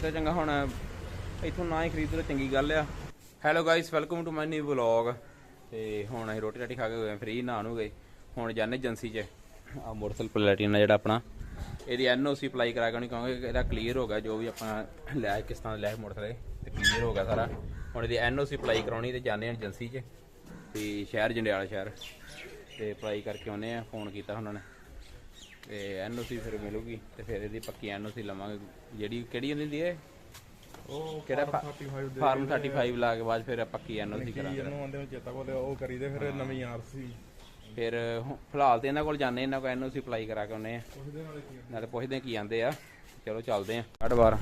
ਇਹ ਤਾਂ ਚੰਗਾ ਹੁਣ ਇੱਥੋਂ ਨਾ ਹੀ ਖਰੀਦੋ ਤਾਂ ਚੰਗੀ ਗੱਲ ਆ। Hello guys welcome to my new vlog ਤੇ ਹੁਣ ਅਸੀਂ ਰੋਟੀ ਰਾਟੀ ਖਾ ਕੇ ਹੋਏ ਫ੍ਰੀ ਨਹਾਣ ਹੋ ਗਏ। ਹੁਣ ਜਾਂਦੇ ਏਜੰਸੀ 'ਚ। ਆ ਮੋਟਰਸਾਈਕਲ ਪਲੈਟੀਨਾ ਜਿਹੜਾ ਆਪਣਾ, ਇਹਦੀ ਐਨਓਸੀ ਅਪਲਾਈ ਕਰਾ ਕੇ ਉਹਨੂੰ ਕਹਾਂਗੇ ਇਹਦਾ ਕਲੀਅਰ ਹੋ ਗਿਆ, ਜੋ ਵੀ ਆਪਾਂ ਲੈ, ਕਿਸ ਤਰ੍ਹਾਂ ਲਿਆ ਮੋਟਰਸਾਈਕਲ ਤੇ ਕਲੀਅਰ ਹੋ ਗਿਆ ਸਾਰਾ। ਹੁਣ ਇਹਦੀ ਐਨਓਸੀ ਅਪਲਾਈ ਕਰਾਉਣੀ ਤੇ ਜਾਂਦੇ ਹਾਂ ਏਜੰਸੀ 'ਚ, ਤੇ ਸ਼ਹਿਰ, ਜੰਡਿਆਲਾ ਸ਼ਹਿਰ। ਤੇ ਅਪਲਾਈ ਕਰਕੇ ਆਉਨੇ ਆ ਫੋਨ ਕੀਤਾ ਉਹਨਾਂ ਨੇ। ਤੇ ਐਨਓਸੀ ਫਿਰ ਮਿਲੂਗੀ ਤੇ ਫਿਰ ਇਹਦੀ ਪੱਕੀ ਐਨਓਸੀ ਲਵਾਂਗੇ। ਜਿਹੜੀ ਕਿਹੜੀ ਹੁੰਦੀ ਹੈ ਉਹ ਕਿਹੜਾ ਫਾਰਮ 35 ਲਾ ਕੇ ਬਾਅਦ ਫਿਰ ਪੱਕੀ ਐਨਓਸੀ ਕਰਾਂਗੇ। ਫਿਰ ਨਵੀਂ ਆਰਸੀ ਫਿਰ ਫਿਲਹਾਲ ਤੇ ਇਹਨਾਂ ਕੋਲ ਜਾਂਦੇ ਇਹਨਾਂ ਕੋਲ ਐਨਓਸੀ ਅਪਲਾਈ ਕਰਾ ਕੇ ਆਉਨੇ ਆ। ਨਾਲੇ ਪੁੱਛਦੇ ਕੀ ਆਂਦੇ ਆ। ਚਲੋ ਚੱਲਦੇ ਆ ਅੱਡ ਵਾਰ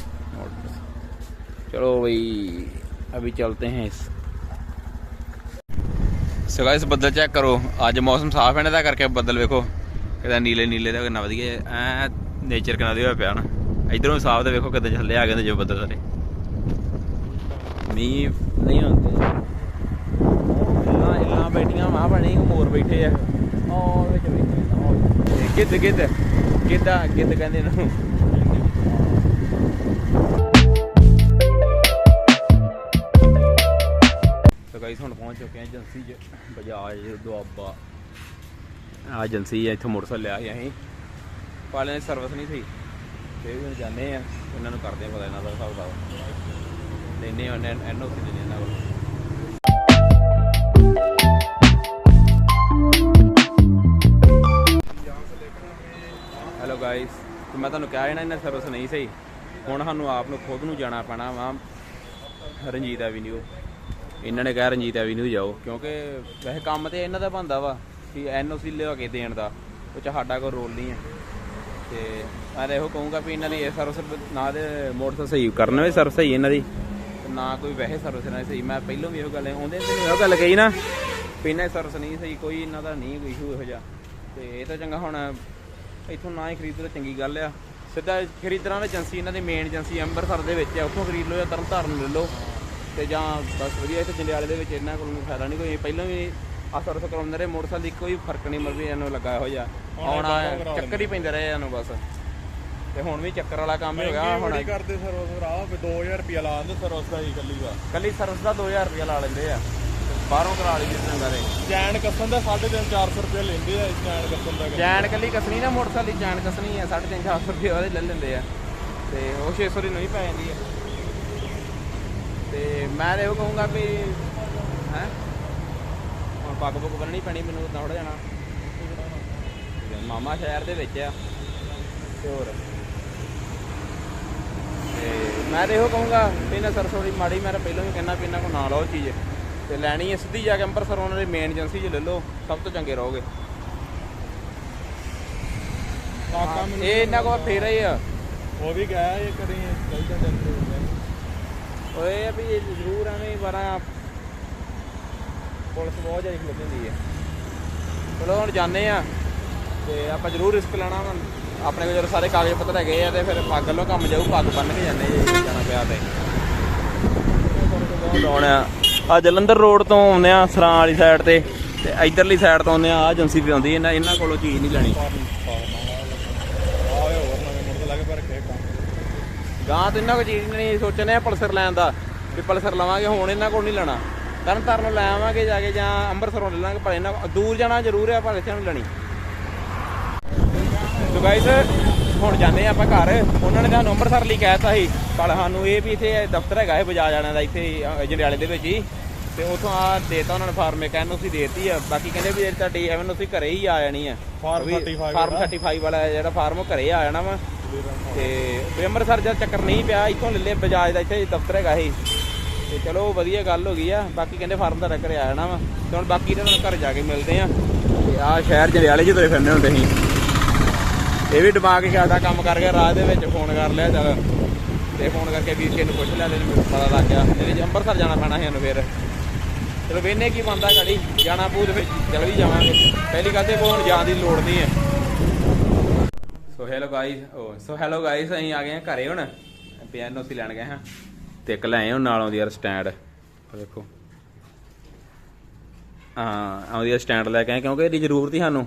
ਚਲੋ ਬਈ ਅਭੀ ਚਲਤੇ ਹੈ ਇਸ। ਸੋ ਗਾਇਸ ਬੱਦਲ ਚੈੱਕ ਕਰੋ। ਅੱਜ ਮੌਸਮ ਸਾਫ਼ ਹੈ ਨਾ ਤਾਂ ਕਰਕੇ ਬੱਦਲ ਵੇਖੋ। ਕਿਦਾਂ ਨੀਲੇ ਨੀਲੇ ਦਾ ਕਿੰਨਾ ਵਧੀਆ ਐ ਨੇਚਰ ਕਿੰਨਾ ਵਧੀਆ ਪਿਆ ਨਾ। ਇਧਰੋਂ ਸਾਫ਼ ਤੇ ਵੇਖੋ ਕਿਦਾਂ ਥੱਲੇ ਆ ਗਏ ਨੇ ਜੋ ਬੱਦਲ ਸਾਰੇ। ਮੀਂਹ ਨਹੀਂ ਹੁੰਦੇ ਇੱਲਾਂ ਇੱਲਾਂ ਬੈਠੀਆਂ, ਮਾਂ ਬਣੇ ਮੋਰ ਬੈਠੇ ਆ। ਉਹ ਵਿੱਚ ਬੈਠੇ ਆ, ਉਹ ਗਿੱਧ ਗਿੱਧ ਕਹਿੰਦੇ ਇਹਨੂੰ। ਗਾਈਸ ਹੁਣ ਪਹੁੰਚ ਚੁੱਕੇ ਹਾਂ ਏਜੰਸੀ 'ਚ, ਬਜਾਜ ਦੁਆਬਾ। ਆ ਏਜੰਸੀ ਹੈ ਇੱਥੋਂ ਮੋਟਰਸਾਈਕਲ ਲਿਆ ਸੀ ਅਸੀਂ। ਪਾਲੇ ਦੀ ਸਰਵਿਸ ਨਹੀਂ ਸੀ। ਤੇ ਵੀ ਹੁਣ ਜਾਂਦੇ ਆ, ਇਹਨਾਂ ਨੂੰ ਕਰਦੇ ਆ ਪਤਾ ਇਹਨਾਂ ਦਾ ਹਿਸਾਬ ਦਾ ਲੈਨੇ ਉਹਨੇ ਐਨਓਸੀ ਦੇ ਇਹਨਾਂ ਕੋਲ। ਹੈਲੋ ਗਾਇਸ ਮੈਂ ਤੁਹਾਨੂੰ ਕਿਹਾ ਹੈ ਨਾ, ਇਹਨਾਂ ਸਰਵਿਸ ਨਹੀਂ ਸਹੀ। ਹੁਣ ਸਾਨੂੰ ਆਪ ਨੂੰ ਖੁਦ ਨੂੰ ਜਾਣਾ ਪੈਣਾ ਵਾ, ਰਣਜੀਤ ਐਵੀਨਿਊ ਇਹਨਾਂ ਨੇ ਕਿਹਾ ਰਣਜੀਤ ਐਵੀਨਿਊ ਜਾਓ, ਕਿਉਂਕਿ ਵੈਸੇ ਕੰਮ ਤੇ ਇਹਨਾਂ ਦਾ ਬੰਦਾ ਵਾ। ਕਿ ਐਨਓਸੀ ਲਿਆ ਕੇ ਦੇਣ ਦਾ, ਉਹ ਚ ਸਾਡਾ ਕੋਈ ਰੋਲ ਨਹੀਂ ਹੈ। ਤੇ ਮੈਂ ਇਹੋ ਕਹੂੰਗਾ ਵੀ ਇਹਨਾਂ ਦੀ ਇਹ ਸਰਵਿਸ ਨਾ ਦੇ ਮੋਟਰਸਾਈਕਲ ਸਹੀ ਕਰਨ ਵੇ ਸਰਵਿਸ ਸਹੀ ਇਹਨਾਂ ਦੀ, ਤੇ ਨਾ ਕੋਈ ਵੈਸੇ ਸਰਵਿਸ ਇਹਨਾਂ ਦੀ ਸਹੀ। ਮੈਂ ਪਹਿਲਾਂ ਵੀ ਇਹੋ ਗੱਲ ਆਉਂਦੇ ਤੇ ਇਹੋ ਗੱਲ ਕਹੀ ਨਾ ਵੀ ਇਹਨਾਂ ਦੀ ਸਰਵਿਸ ਨਹੀਂ ਸਹੀ, ਕੋਈ ਇਹਨਾਂ ਦਾ ਨਹੀਂ ਕੋਈ ਇਸ਼ੂ ਇਹੋ ਜਿਹਾ। ਤੇ ਇਹ ਤਾਂ ਚੰਗਾ ਹੁਣ ਇੱਥੋਂ ਨਾ ਹੀ ਖਰੀਦ ਤਾਂ ਚੰਗੀ ਗੱਲ ਆ। ਸਿੱਧਾ ਖਰੀਦਣਾ ਏਜੰਸੀ, ਇਹਨਾਂ ਦੀ ਮੇਨ ਏਜੰਸੀ ਅੰਮ੍ਰਿਤਸਰ ਦੇ ਵਿੱਚ ਆ, ਉੱਥੋਂ ਖਰੀਦ ਲਓ ਜਾਂ ਤਰਨਤਾਰਨ ਲੈ ਲਓ। ਤੇ ਜਾਂ ਬਸ ਵਧੀਆ ਇੱਥੇ ਜੰਡਿਆਲੇ ਦੇ ਵਿੱਚ ਇਹਨਾਂ ਕੋਲ ਨੂੰ ਫਾਇਦਾ ਨਹੀਂ, ਕੋਈ ਪਹਿਲਾਂ ਵੀ ਆ ਸਰਵਿਸ ਕਰਾਉਂਦੇ ਰਹੇ ਮੋਟਰਸਾਈਕਲ ਦੀ ਕੋਈ ਫ਼ਰਕ ਨਹੀਂ ਮਰਦੀ ਇਹਨੂੰ ਲੱਗਾ ਇਹੋ ਜਿਹਾ। ਆਉਣਾ ਚੱਕਰ ਹੀ ਪੈਂਦੇ ਰਹੇ ਇਹਨੂੰ ਬਸ। ਤੇ ਹੁਣ ਵੀ ਚੱਕਰ ਵਾਲਾ ਕੰਮ ਹੀ ਹੋ ਗਿਆ ਹੁਣ ਕਰਦੇ ਸਰਵਿਸ ਰਾਹ ਵੀ 2000 ਰੁਪਿਆ ਲਾ ਦਿੰਦੇ ਸਰਵਿਸ ਦਾ ਹੀ ਕੱਲੀ ਦਾ। ਕੱਲੀ ਸਰਵਿਸ ਦਾ 2000 ਰੁਪਇਆ ਲਾ ਲੈਂਦੇ ਆ। ਬਾਹਰੋਂ ਕਰਾ ਲਈ ਜਿਸ ਦੇ ਚੈਨ ਕੱਸਣ ਦਾ 3.5 400 ਰੁਪਏ ਲੈਂਦੇ ਆ ਚੈਨ ਕੱਸਣ ਦਾ ਚੈਨ ਕੱਲੀ ਕਸਣੀ ਨਾ ਮੋਟਰਸਾਈਕਲ ਦੀ ਚੈਨ ਕਸਣੀ ਆ 350 400 ਰੁਪਏ ਉਹਦੇ ਲੈ ਲੈਂਦੇ ਆ। ਤੇ ਉਹ 600 ਦੀ ਨਹੀਂ ਪੈ ਜਾਂਦੀ ਆ। ਤੇ ਮੈਂ ਇਹੋ ਕਹੂੰਗਾ ਵੀ ਹੈ? ਹੁਣ ਪੱਗ ਪੁੱਗ ਬੰਨਣੀ ਪੈਣੀ ਮੈਨੂੰ ਉਦਾਂ ਥੋੜਾ ਜਾਣਾ। ਮਾਮਾ ਸ਼ਹਿਰ ਦੇ ਵਿੱਚ ਆ। ਤੇ ਹੋਰ। ਤੇ ਮੈਂ ਤਾਂ ਇਹੋ ਕਹੂੰਗਾ ਵੀ ਇਹਨਾਂ ਸਰਸੋੜੀ ਮਾੜੀ ਮੈਂ ਤਾਂ ਪਹਿਲਾਂ ਵੀ ਕਹਿੰਦਾ ਵੀ ਇਹਨਾਂ ਕੋਲ ਨਾ ਲਓ ਚੀਜ਼। ਤੇ ਲੈਣੀ ਹੈ ਸਿੱਧੀ ਜਾ ਕੇ ਅੰਮ੍ਰਿਤਸਰ ਉਹਨਾਂ ਦੇ ਮੇਨ ਏਜੰਸੀ 'ਚ ਲੈ ਲਓ ਸਭ ਤੋਂ ਚੰਗੇ ਰਹੋਗੇ। ਕਾਕਾ ਮੈਨੂੰ ਇਹ ਇਹਨਾਂ ਕੋਲ ਫੇਰ ਹੀ ਆ। ਉਹ ਵੀ ਗਿਆ ਇਹ ਕਰੀ ਚੱਲ ਜਾਂਦੇ ਓਏ ਵੀ ਇਹ ਜ਼ਰੂਰ ਐਵੇਂ ਬਾਰਾਂ ਪੁਲਿਸ ਬਹੁਤ ਜ਼ਿਆਦਾ ਖਲੋਤੀ ਹੁੰਦੀ ਹੈ। ਚਲੋ ਹੁਣ ਜਾਂਦੇ ਆ ਤੇ ਆਪਾਂ ਜ਼ਰੂਰ ਰਿਸਕ ਲੈਣਾ ਵਾ। ਆਪਣੇ ਕੋਲ ਜਦੋਂ ਸਾਰੇ ਕਾਗਜ਼ ਪੱਤਰ ਹੈਗੇ ਆ ਤੇ ਫਿਰ ਪੱਗ ਵੱਲੋਂ ਕੰਮ ਜਾਊ, ਪੱਗ ਬੰਨ ਕੇ ਜਾਂਦੇ ਜੇ, ਜਾਣਾ ਪਿਆ ਤੇ। ਆਉਣਾ ਆ। ਜਲੰਧਰ ਰੋਡ ਤੋਂ ਆਉਂਦੇ ਆ ਸਰਾਂ ਵਾਲੀ ਸਾਈਡ ਤੇ। ਤੇ ਇਧਰਲੀ ਸਾਈਡ ਤੋਂ ਆਉਂਦੇ ਆ ਆ ਏਜੰਸੀ ਤੇ ਆਉਂਦੀ ਇਹਨਾਂ ਇਹਨਾਂ ਕੋਲੋਂ ਚੀਜ਼ ਨਹੀਂ ਲੈਣੀ। ਗਾਂ ਤੇ ਇਹਨਾਂ ਕੋਲ ਚੀਜ਼ ਨਹੀਂ ਸੋਚਨੇ ਆ ਪਲਸਰ ਲੈਣ ਦਾ, ਵੀ ਪਲਸਰ ਲਵਾਂਗੇ ਹੁਣ ਇਹਨਾਂ ਕੋਲ ਨਹੀਂ ਲੈਣਾ। ਤਰਨ ਤਾਰਨ ਲੈ ਆਵਾਂਗੇ ਜਾ ਕੇ ਜਾਂ ਅੰਮ੍ਰਿਤਸਰੋਂ ਲੈ ਲਾਂਗੇ ਪਰ ਇਹਨਾਂ ਦੂਰ ਜਾਣਾ ਜ਼ਰੂਰ ਹੈ ਪਰ ਇੱਥੇ ਨੂੰ ਲੈਣੀ। ਸੋ ਗਾਇਸ ਹੁਣ ਜਾਂਦੇ ਆ ਆਪਾਂ ਘਰ। ਉਹਨਾਂ ਨੇ ਸਾਨੂੰ ਅੰਮ੍ਰਿਤਸਰ ਲਈ ਕਹਿਤਾ ਸੀ ਪਰ ਸਾਨੂੰ ਇਹ ਵੀ ਇੱਥੇ ਦਫ਼ਤਰ ਹੈਗਾ ਇਹ ਬਜਾਜ ਜਾਣਾ ਦਾ ਇੱਥੇ ਜੰਡਿਆਲੇ ਦੇ ਵਿੱਚ ਹੀ। ਤੇ ਉਥੋਂ ਆ ਦੇਤਾ ਉਹਨਾਂ ਨੇ ਫਾਰਮ ਇੱਕ ਐਨਓਸੀ ਦੇਤੀ ਆ। ਬਾਕੀ ਕਹਿੰਦੇ ਵੀ ਤੁਹਾਡੀ ਐਨਓਸੀ ਘਰੇ ਹੀ ਆ ਜਾਣੀ ਆ। ਵੀ 35 ਫਾਰਮ 35 ਵਾਲਾ ਜਿਹੜਾ ਫਾਰਮ ਉਹ ਘਰੇ ਆ ਜਾਣਾ ਵਾ। ਤੇ ਅੰਮ੍ਰਿਤਸਰ ਜਦ ਚੱਕਰ ਨਹੀਂ ਪਿਆ ਇੱਥੋਂ ਲੈ ਲੈ ਬਜਾਜ ਦਾ ਇੱਥੇ ਦਫ਼ਤਰ ਹੈਗਾ ਇਹ। ਤੇ ਚਲੋ ਵਧੀਆ ਗੱਲ ਹੋ ਗਈ ਆ। ਬਾਕੀ ਕਹਿੰਦੇ ਫਾਰਮ ਦਾ ਘਰੇ ਆ ਜਾਣਾ ਵਾ। ਤੇ ਹੁਣ ਬਾਕੀ ਇਹਨਾਂ ਨੂੰ ਘਰ ਜਾ ਕੇ ਮਿਲਦੇ ਆ। ਤੇ ਆ ਸ਼ਹਿਰ ਜੰਡਿਆਲੇ ਚ ਤੁਰੇ ਫਿਰਨੇ ਹੁੰਦੇ ਸੀ। ਇਹ ਵੀ ਦਿਮਾਗ ਹੀ ਜ਼ਿਆਦਾ ਕੰਮ ਕਰ ਗਿਆ, ਰਾਹ ਦੇ ਵਿੱਚ ਫੋਨ ਕਰ ਲਿਆ ਚੱਲ। ਤੇ ਫੋਨ ਕਰਕੇ ਵੀਰ ਜੀ ਨੂੰ ਪੁੱਛ ਲਿਆ, ਤੇ ਪਤਾ ਲੱਗ ਗਿਆ। ਇਹਦੇ ਚ ਅੰਮ੍ਰਿਤਸਰ ਜਾਣਾ ਪੈਣਾ ਸੀ ਸਾਨੂੰ ਫਿਰ। ਚਲੋ ਵੇਨੇ ਕੀ ਬੰਦਾ ਗਾੜੀ? ਜਾਣਾ ਪਊ ਤੇ ਫਿਰ ਚਲ ਵੀ ਜਾਵਾਂਗੇ। ਪਹਿਲੀ ਗੱਲ ਤੇ ਹੁਣ ਜਾਣ ਦੀ ਲੋੜ ਨਹੀਂ ਹੈ। So hello guys oh so hello guys ਅਸੀਂ ਆ ਗਏ ਹਾਂ ਘਰੇ ਹੁਣ। ਪਿਆਨੋ ਸੀ ਲੈਣ ਗਏ ਹਾਂ। ਤੇ ਇੱਕ ਲੈ ਆਏ ਉਹ ਨਾਲ ਆਉਂਦੀ ਯਾਰ ਸਟੈਂਡ। ਦੇਖੋ ਹਾਂ ਆਉਂਦੀ ਆ ਸਟੈਂਡ ਲੈ ਕੇ ਆਏ ਕਿਉਂਕਿ ਇਹਦੀ ਜ਼ਰੂਰਤ ਹੀ ਸਾਨੂੰ।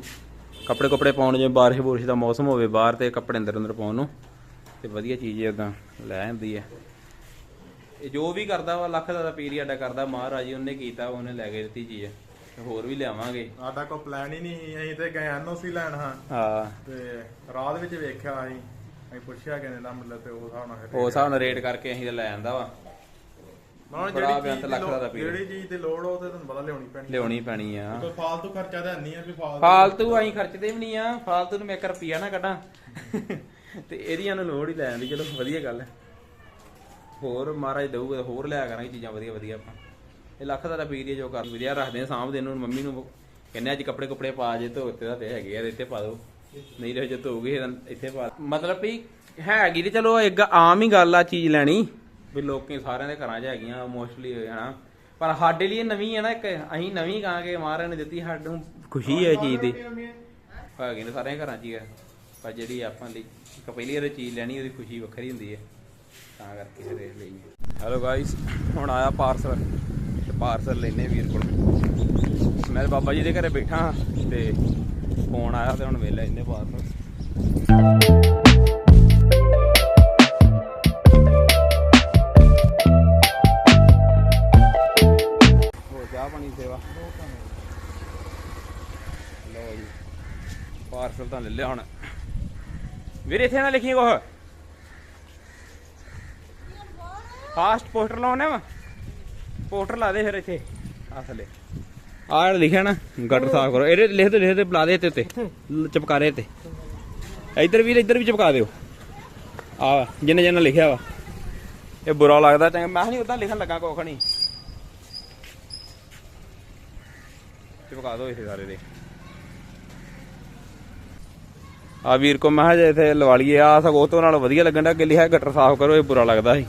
ਕੱਪੜੇ ਕੱਪੜੇ ਪਾਉਣ ਜਿਵੇਂ ਬਾਰਿਸ਼ ਬੁਰਿਸ਼ ਦਾ ਮੌਸਮ ਹੋਵੇ ਬਾਹਰ ਤੇ ਕੱਪੜੇ ਅੰਦਰ ਅੰਦਰ ਪਾਉਣ ਨੂੰ। ਤੇ ਵਧੀਆ ਚੀਜ਼ ਉਦਾਂ ਲੈ ਆਂਦੀ ਹੈ। ਇਹ ਜੋ ਵੀ ਕਰਦਾ ਵਾ ਲੱਖ ਦਾ ਪੀਰੀਅਡ ਕਰਦਾ। ਮਹਾਰਾਜ ਜੀ ਉਹਨੇ ਕੀਤਾ ਉਹਨੇ ਲੈ ਕੇ ਦਿੱਤੀ ਚੀਜ਼। ਹੋਰ ਵੀ ਲਿਆਵਾਂਗੇ। ਸਾਡਾ ਕੋਈ ਪਲਾਨ ਹੀ ਨਹੀਂ ਅਸੀਂ ਤੇ ਗਏ ਐਨਓਸੀ ਲੈਣ ਹਾਂ। ਹਾਂ। ਤੇ ਰਾਹ ਦੇ ਵਿੱਚ ਵੇਖਿਆ ਅਸੀਂ। ਅਸੀਂ ਪੁੱਛਿਆ ਕਿੰਨੇ ਦਾ ਮਤਲਬ ਤੇ ਉਹ ਹਿਸਾਬ ਨਾਲ ਉਹ ਹਿਸਾਬ ਨਾਲ ਰੇਟ ਕਰਕੇ ਅਸੀਂ ਤਾਂ ਲੈ ਆਂਦਾ ਵਾ। ਬੜਾ ਜਿਹੜੀ ਬਿਆੰਤ ਚੀਜ਼ ਦੀ ਲੱਖ ਦਾ ਲੋੜ- ਰੁਪਈਆ। ਜਿਹੜੀ ਚੀਜ਼ ਦੀ ਲੋੜ ਉਹ ਤੇ ਤੁਹਾਨੂੰ ਪਤਾ ਲਿਆਉਣੀ ਪੈਣੀ ਲਿਆਉਣੀ ਪੈਣੀ ਆ। ਕੋਈ ਫਾਲਤੂ ਖਰਚਾ ਤਾਂ ਨਹੀਂ ਆ ਵੀ ਫਾਲਤੂ। ਫਾਲਤੂ ਅਸੀਂ ਖਰਚਦੇ ਵੀ ਨਹੀਂ ਆ ਫਾਲਤੂ ਨੂੰ ਮੈਂ 1 ਰੁਪਿਆ ਨਾ ਕੱਢਾਂ। ਤੇ ਇਹਦੀਆਂ ਨੂੰ ਲੋੜ ਹੀ ਲੈਣ ਦੀ ਚਲੋ ਵਧੀਆ ਗੱਲ ਹੈ। ਹੋਰ ਮਹਾਰਾਜ ਦਊਗਾ ਤਾਂ ਹੋਰ ਲਿਆ ਕਰਾਂਗੇ ਚੀਜ਼ਾਂ ਵਧੀਆ ਵਧੀਆ ਆਪਾਂ। ਇਹ ਲੱਖ ਦਾ ਰੁਪਈਆ ਜੋ ਕਰ ਵਧੀਆ ਰੱਖਦੇ ਆ ਸਾਂਭਦੇ ਇਹਨੂੰ ਮੰਮੀ ਨੂੰ ਕਹਿੰਦੇ ਅੱਜ ਕੱਪੜੇ ਕੁਪੜੇ ਪਾ ਜੇ ਧੋਤੇ ਦਾ ਤੇ ਹੈਗੇ ਆ ਇੱਥੇ ਪਾ ਦਿਓ। ਨਹੀਂ ਰਹੇ ਜੇ ਧੋਗੇ ਇੱਥੇ ਪਾ ਮਤਲਬ ਵੀ ਹੈਗੀ ਤੇ ਚਲੋ ਇੱਕ ਆਮ ਹੀ ਗੱਲ ਆ ਚੀਜ਼ ਲੈਣੀ, ਵੀ ਲੋਕੀ ਸਾਰਿਆਂ ਦੇ ਘਰਾਂ 'ਚ ਹੈਗੀਆਂ ਮੋਸਟਲੀ ਹਨਾ। ਪਰ ਸਾਡੇ ਲਈ ਨਵੀਂ ਹੈ ਨਾ ਇੱਕ, ਅਸੀਂ ਨਵੀਂ ਕਹਾਂਗੇ ਮਹਾਰਾਜ ਨੇ ਦਿੱਤੀ, ਸਾਨੂੰ ਖੁਸ਼ੀ ਹੈ ਚੀਜ਼ ਦੀ। ਹੈਗੀ ਨੇ ਸਾਰਿਆਂ ਘਰਾਂ 'ਚ ਹੀ ਹੈ ਪਰ ਜਿਹੜੀ ਆਪਾਂ ਲਈ ਇੱਕ ਪਹਿਲੀ ਵਾਰ ਚੀਜ਼ ਲੈਣੀ, ਉਹਦੀ ਖੁਸ਼ੀ ਵੱਖਰੀ ਹੁੰਦੀ ਹੈ। ਤਾਂ ਕਰਕੇ ਫਿਰ ਇਹ ਲਈ ਹੈਲੋ ਗਾਇਸ ਹੁਣ ਆਇਆ ਪਾਰਸਲ ਤੇ ਪਾਰਸਲ ਲੈਨੇ ਵੀਰ ਕੋਲ। ਮੈਂ ਬਾਬਾ ਜੀ ਦੇ ਘਰੇ ਬੈਠਾ ਤੇ ਫੋਨ ਆਇਆ ਤੇ ਹੁਣ ਵੇਲੇ ਇੰਨੇ ਪਾਰਸਲ ਹੋ ਪਾਣੀ ਸੇਵਾ? ਲਓ ਜੀ ਪਾਰਸਲ ਤਾਂ ਲੈ ਲਿਆ ਹੁਣ। ਵੀਰੇ, ਇੱਥੇ ਨਾ ਲਿਖੀ ਕੁਛ। ਫਾਸਟ ਪੋਸਟਰ ਲਾਉਣੇ ਵਾ। ਪੋਸਟਰ ਲਾ ਦੇ ਫਿਰ ਇੱਥੇ ਆ ਥੱਲੇ। ਆਹ ਜਿਹੜਾ ਲਿਖਿਆ ਨਾ ਗਟਰ ਸਾਫ਼ ਕਰੋ। ਇਹਦੇ ਲਿਖ ਦੇ ਲਿਖ ਦੇ ਬੁਲਾ ਦੇ ਇੱਥੇ ਉੱਤੇ ਲ- ਤੇ ਇੱਧਰ ਵੀ ਇੱਧਰ ਵੀ ਚਿਪਕਾ ਦਿਓ। ਆ ਜਿੰਨੇ ਜਿੰਨੇ ਲਿਖਿਆ ਵਾ। ਇਹ ਬੁਰਾ ਲੱਗਦਾ, ਚੰਗਾ। ਮੈਂ ਨਹੀਂ ਉਦਾਂ ਲਿਖਣ ਲੱਗਾ ਕੁਛ ਨਹੀਂ ਚਿਪਕਾ ਦਿਓ ਇਸੇ ਸਾਰੇ ਦੇ। ਆ ਵੀਰ ਕੋ, ਮੈਂ ਜੇ ਇੱਥੇ ਲਵਾ ਲਈਏ। ਆ ਸਗੋਂ ਤੋਂ ਨਾਲ ਵਧੀਆ ਲੱਗਣ ਦਾ ਅੱਗੇ ਲਿਖਿਆ ਗਟਰ ਸਾਫ਼ ਕਰੋ, ਇਹ ਬੁਰਾ ਲੱਗਦਾ ਸੀ।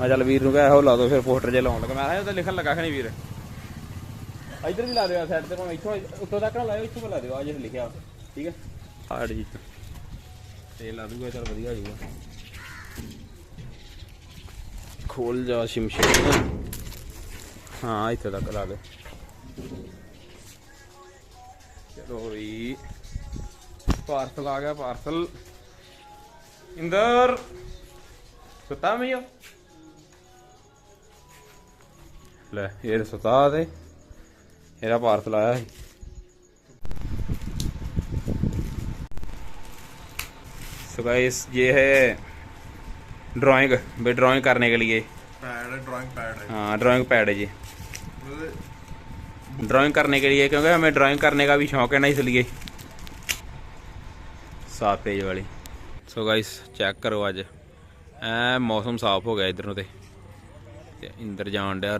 ਮੈਂ ਚੱਲ ਵੀਰ ਨੂੰ ਕਿਹਾ ਇਹੋ ਲਾ ਦੋ ਫਿਰ ਪੋਸਟਰ ਜੇ ਲਾਉਣ ਲੱਗਾ। ਮੈਂ ਕਿਹਾ ਉਹਦਾ ਲਿਖਣ ਲੱਗਾ ਕਿ ਨਹੀਂ ਵੀਰ? ਇੱਧਰ ਵੀ ਲਾ ਦਿਓ ਸਾਈਡ ਤੇ ਭਾਵੇਂ ਇੱਥੋਂ ਉੱਤੋਂ ਤੱਕ ਨਾ ਲਾਇਓ ਇੱਥੋਂ ਲਾ ਦਿਓ। ਆ ਜਿਹੜਾ ਲਿਖਿਆ। ਠੀਕ ਹੈ? ਆੜ ਜੀ ਤੇ ਲਾ ਦੂਗਾ ਚੱਲ ਵਧੀਆ ਹੋ ਜਾਊਗਾ। ਖੋਲ ਜਾ ਸ਼ਮਸ਼ੇਰ ਹਾਂ ਇੱਥੇ ਤੱਕ ਲਾ ਦੇ। ਚਲੋ ਵੀ। ਪਾਰਸਲ ਆ ਗਿਆ ਪਾਰਸਲ। ਇੰਦਰ! ਸੁਤਾ ਮਈਓ ਲੈ ਇਹ ਸੁਤਾ ਤੇ। ਇਹਦਾ ਪਾਰਸਲ ਆਇਆ ਸੀ सो गाइस ये है ड्राइंग भाई ड्राइंग करने के लिए ਪੈਡ ਡਰਾਇੰਗ ਪੈਡ ਹੈ हाँ ड्राइंग पैड है जी ਉਹਦੇ ड्राइंग करने के लिए क्योंकि हमें ड्राइंग करने का भी शौक है ना इसलिए सात पेज वाली सो गाइस चेक करो ਅੱਜ ਐ ਮੌਸਮ ਸਾਫ਼ ਹੋ ਗਿਆ ਇਧਰ ਨੂੰ ਤੇ ਤੇ ਇੰਦਰ ਜਾਣ ਡਿਆ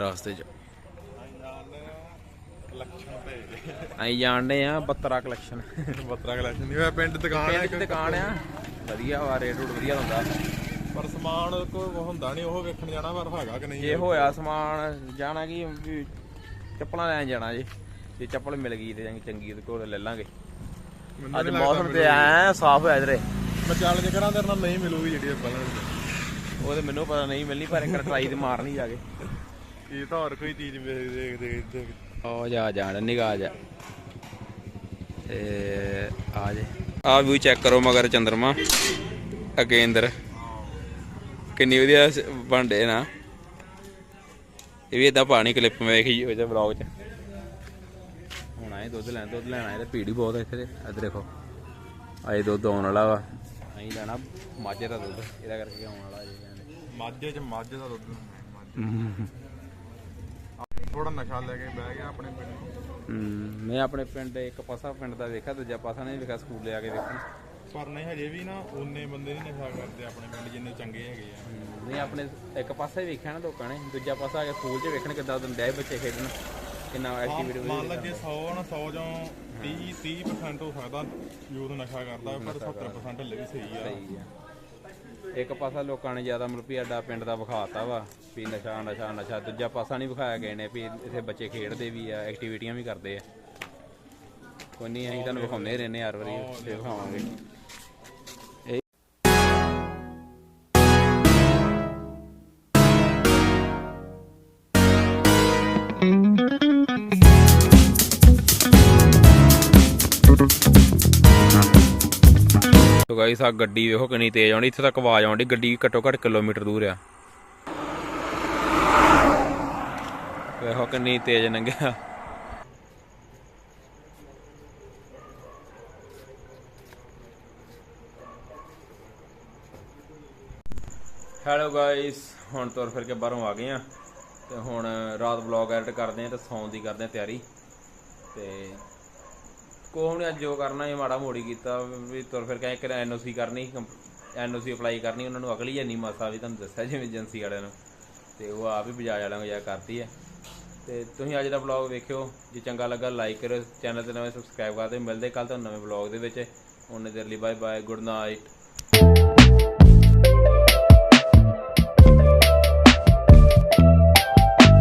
ਰਾਸਤੇ 'ਚ ਕਲੈਕਸ਼ਨ ਭੇਜ ਅਸੀਂ ਜਾਣ ਡੇ ਆ 72 ਕਲੈਕਸ਼ਨ ਬੱਤਰਾ ਕਲੈਕਸ਼ਨ ਨਹੀਂ ਹੋਇਆ ਪਿੰਡ ਦੁਕਾਨ ਹੈ ਪਿੰਡ ਦੁਕਾਨ ਆ। ਵਧੀਆ ਵਾ ਰੇਟ ਰੂਟ ਵਧੀਆ ਹੁੰਦਾ। ਪਰ ਸਮਾਨ ਕੋ ਹੁੰਦਾ ਨਹੀਂ ਉਹ ਵੇਖਣ ਜਾਣਾ ਪਰ ਹੈਗਾ ਕਿ ਨਹੀਂ। ਇਹ ਹੋਇਆ ਸਮਾਨ ਜਾਣਾ ਕੀ ਵੀ ਚੱਪਲਾਂ ਲੈਣ ਜਾਣਾ ਜੀ। ਜੇ ਚੱਪਲ ਮਿਲ ਗਈ ਤੇ ਚੰਗੀ- ਤੇ ਕੋਲ ਲੈ ਲਾਂਗੇ। ਅੱਜ ਮੌਸਮ ਤੇ ਐ ਸਾਫ਼ ਹੋਇਆ ਇਧਰੇ ਮੈਂ ਚੱਲ ਜੇ ਕਰਾਂ ਤੇਰੇ ਨਾਲ ਨਹੀਂ ਮਿਲੂਗੀ ਜਿਹੜੀ ਆਪਾਂ ਉਹ ਤੇ ਮੈਨੂੰ ਪਤਾ ਨਹੀਂ ਮਿਲਣੀ ਪਰ ਇੱਕ ਟਰਾਈ ਤੇ ਮਾਰਨੀ ਜਾ ਕੇ। ਇਹ ਤਾਂ ਹੋਰ ਕੋਈ ਚੀਜ਼ ਵੇਖ ਦੇਖ ਆ ਜਾ ਜਾਣ ਨਿਗਾਹ ਜਾ। ਤੇ ਆ ਜੇ। ਆ ਵੀ ਚੈੱਕ ਕਰੋ ਮਗਰ ਚੰਦਰਮਾ। ਅੱਗੇ ਅੰਦਰ ਕਿੰਨੀ ਵਧੀਆ ਬਣਦੇ ਨਾ। ਇਹ ਵੀ ਇਦਾਂ ਪਾਣੀ ਕਲਿੱਪ ਮੈਂ ਵੇਖੀ ਉਹ ਜਿਹਾ ਵਲੌਗ 'ਚ। ਹੁਣ ਆਏ ਦੁੱਧ ਲੈਣ ਦੁੱਧ ਲੈਣ ਆਏ ਤੇ ਭੀੜ ਹੀ ਬਹੁਤ ਹੈ ਇੱਥੇ ਤੇ। ਇੱਧਰ ਦੇਖੋ। ਆਏ ਦੁੱਧ ਆਉਣ ਵਾਲਾ ਵਾ। ਅਸੀਂ ਲੈਣਾ ਮਾਝੇ ਦਾ ਦੁੱਧ। ਇਹਦਾ ਕਰਕੇ ਆਉਣ ਵਾਲਾ ਜੀ ਮਾਝੇ ਚ ਮੱਝ ਦਾ ਦੁੱਧ ਥੋੜਾ ਨਸ਼ਾ ਲੈ ਕੇ ਬਹਿ ਗਿਆ ਆਪਣੇ ਪਿੰਡ ਹਮ, ਮੈਂ ਆਪਣੇ ਪਿੰਡ ਇੱਕ ਪਾਸਾ ਪਿੰਡ ਦਾ ਵੇਖਿਆ ਦੂਜਾ ਪਾਸਾ ਨਹੀਂ ਵੇਖਿਆ ਸਕੂਲ ਲਿਆ ਕੇ ਦੇਖਣ ਪਰ ਨਹੀਂ ਹਜੇ ਵੀ ਨਾ ਉਹਨੇ ਬੰਦੇ ਨਹੀਂ ਨਸ਼ਾ ਕਰਦੇ ਆਪਣੇ ਪਿੰਡ ਜਿੰਨੇ ਚੰਗੇ ਹੈਗੇ ਆ। ਨਹੀਂ ਆਪਣੇ ਇੱਕ ਪਾਸਾ ਹੀ ਵੇਖਿਆ ਨਾ ਲੋਕਾਂ ਨੇ ਦੂਜਾ ਪਾਸਾ ਆ ਕੇ ਸਕੂਲ 'ਚ ਵੇਖਣ ਕਿੱਦਾਂ ਦਿੰਦੇ ਆ ਬੱਚੇ ਖੇਡਣ ਕਿੰਨਾ ਐਕਟੀਵਿਟੀ ਮੰਨ ਲਾ ਜੇ 100 ਨਾ 100 ਚੋਂ 30 30% ਹੋ ਸਕਦਾ ਯੂਥ ਨਸ਼ਾ ਕਰਦਾ ਪਰ 70% ਹਲੇ ਵੀ ਸਹੀ ਆ। ਸਹੀ ਆ। ਇੱਕ ਪਾਸਾ ਲੋਕਾਂ ਨੇ ਜ਼ਿਆਦਾ ਮਤਲਬ ਵੀ ਸਾਡਾ ਪਿੰਡ ਦਾ ਵਿਖਾਤਾ ਵਾ, ਵੀ ਨਸ਼ਾ ਨਸ਼ਾ ਨਸ਼ਾ, ਦੂਜਾ ਪਾਸਾ ਨਹੀਂ ਵਿਖਾਇਆ ਗਏ ਨੇ, ਵੀ ਇੱਥੇ ਬੱਚੇ ਖੇਡਦੇ ਵੀ ਆ ਐਕਟੀਵਿਟੀਆਂ ਵੀ ਕਰਦੇ ਆ। ਕੋਈ ਨਹੀਂ ਅਸੀਂ ਤੁਹਾਨੂੰ ਵਿਖਾਉਂਦੇ ਰਹਿੰਦੇ ਹਰ ਵਾਰੀ, ਤੇ ਵਿਖਾਵਾਂਗੇ। ਸੋ ਗਾਈਸ ਆ ਗੱਡੀ ਵੇਖੋ ਕਿੰਨੀ ਤੇਜ਼ ਆਉਂਦੀ, ਇੱਥੇ ਤੱਕ ਆਵਾਜ਼ ਆਉਂਦੀ, ਗੱਡੀ ਘੱਟੋ ਘੱਟ ਕਿਲੋਮੀਟਰ ਦੂਰ ਆ। ਵੇਖੋ ਕਿੰਨੀ ਤੇਜ਼ ਲੰਘਿਆ। ਹੈਲੋ ਗਾਇਸ ਹੁਣ ਤੁਰ ਫਿਰ ਕੇ ਬਾਹਰੋਂ ਆ ਗਏ ਆ। ਤੇ ਹੁਣ ਰਾਤ ਵਲੌਗ ਐਡਿਟ ਕਰਦੇ ਆ ਤੇ ਸੌਣ ਦੀ ਕਰਦੇ ਆ ਤਿਆਰੀ। ਤੇ ਕੋਹ ਨੇ ਅੱਜ ਜੋ ਕਰਨਾ ਇਹ ਮਾੜਾ ਮੋੜੀ ਕੀਤਾ, ਵੀ ਤੁਰ ਫਿਰ ਕੇ ਇੱਕ ਐਨਓਸੀ ਕਰਨੀ ਐਨਓਸੀ ਅਪਲਾਈ ਕਰਨੀ, ਉਹਨਾਂ ਨੂੰ ਅਗਲੀ ਨਹੀਂ ਮਾਸਾ ਵੀ ਤੁਹਾਨੂੰ ਦੱਸਿਆ ਜਿਵੇਂ ਏਜੰਸੀ ਵਾਲਿਆਂ ਨੂੰ। ਤੇ ਉਹ ਆਪ ਹੀ ਬਜਾਜ ਵਾਲਿਆਂ ਨੂੰ ਜਾ ਕਰਤੀ ਹੈ। ਤੇ ਤੁਸੀਂ ਅੱਜ ਦਾ ਵਲੌਗ ਵੇਖਿਓ, ਜੇ ਚੰਗਾ ਲੱਗਾ ਲਾਈਕ ਕਰਿਓ, ਚੈਨਲ ਤੇ ਨਵੇਂ ਸਬਸਕ੍ਰਾਈਬ ਕਰ ਦਿਓ। ਮਿਲਦੇ ਕੱਲ ਤੁਹਾਨੂੰ ਨਵੇਂ ਵਲੌਗ ਦੇ ਵਿੱਚ। ਉਹਨੇ ਦੇਰ ਲਈ ਬਾਏ ਬਾਏ ਗੁੱਡ ਨਾਈਟ